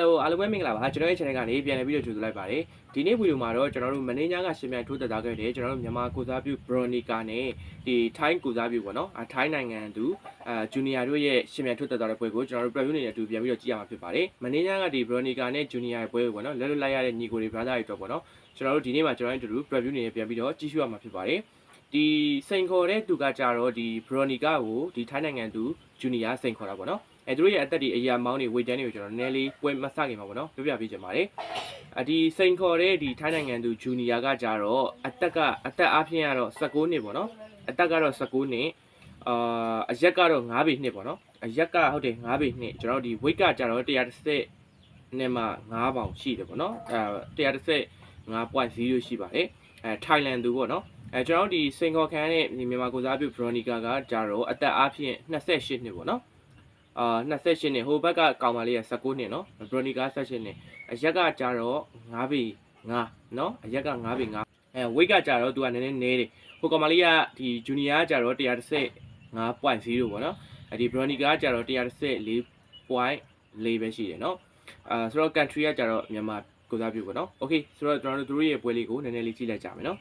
Hello အားလုံးပဲမင်္ဂလာပါကျွန်တော်ရဲ့ channel ကနေပြန်လည်ပြီးတော့ကြိုဆိုလိုက်ပါတယ်ဒီနေ့ဗီဒီယိုမှာတော့ကျွန်တော်တို့မင်းညာကရှင်မြန်ထိုးသက်သားခဲ့တယ်ကျွန်တော်တို့မြန်မာကိုစားပြု Bronica နဲ့ဒီ Thai ကိုစားပြုပေါ့နော်အဲ Thai နိုင်ငံသူအဲ Junior တို့ရဲ့ရှင်မြန်ထိုးသက်သားတဲ့ပွဲကိုကျွန်တော်တို့ preview နေနဲ့အတူပြန်ပြီးတော့ကြည့်ရမှာဖြစ်ပါတယ်မင်းညာကဒီ Bronica နဲ့ Junior ရဲ့ပွဲကိုပေါ့နော်လက်လွတ်လိုက်ရတဲ့ညီကိုတွေ brother တွေတော့ပေါ့နော်ကျွန်တော်တို့ဒီနေ့မှာကျွန်တော်တို့အတူ preview နေနဲ့ပြန်ပြီးတော့ကြည့်ရှုရမှာဖြစ်ပါတယ်ဒီစိန်ခေါ်တဲ့သူကကြတော့ဒီ Bronica ကိုဒီ Thai နိုင်ငံသူ Junior စိန်ခေါ်တာပေါ့နော် အဲသူတို့ရဲ့အသက်တွေအရာမောင်းတွေဝေတန်းတွေကိုကျွန်တော်နည်းနည်းလေးပွဲမဆခင်ပါဘောနော်ပြောပြပေးချင်ပါတယ်အဒီစိန်ခေါ်တဲ့ဒီထိုင်းနိုင်ငံသူဂျူနီယာကကြတော့အသက်ကအသက်အပြင်ကတော့16နှစ်ပေါ့နော်အသက်ကတော့16နှစ်အာအရက်ကတော့9ပေနှစ်ပေါ့နော်အရက်ကဟုတ်တယ်9ပေနှစ်ကျွန်တော်တို့ဒီ weight ကကြတော့130နဲ့မှ9ပေါင်ရှိတယ်ပေါ့နော်အဲ135.0ရှိပါတယ်အဲထိုင်းလန်သူပေါ့နော်အဲကျွန်တော်တို့ဒီစိန်ခေါ်ခံရတဲ့ဒီမြန်မာကိုစားပြုဘရိုနီကာကကြတော့အသက်အပြင်28နှစ်ပေါ့နော် အာ28နှစ်ဟိုဘက်ကကောင်မလေးက19နှစ်နော်ဘရိုနီကာ18နှစ်အရက်ကကြတော့9ပေ9နော်အရက်က9ပေ9အဲဝိတ်ကကြတော့သူကနည်းနည်းနေတယ်ဟိုကောင်မလေးကဒီဂျူနီယာကကြတော့135.0ပေါ့နော်အဲဒီဘရိုနီကာကကြတော့134.4ပဲရှိတယ်နော်အာဆိုတော့ country ကကြတော့မြန်မာကိုစားပြုပေါ့နော် okay ဆိုတော့ကျွန်တော်တို့သူတို့ရဲ့ပွဲလေးကိုနည်းနည်းလေးကြည့်လိုက်ကြမယ်နော်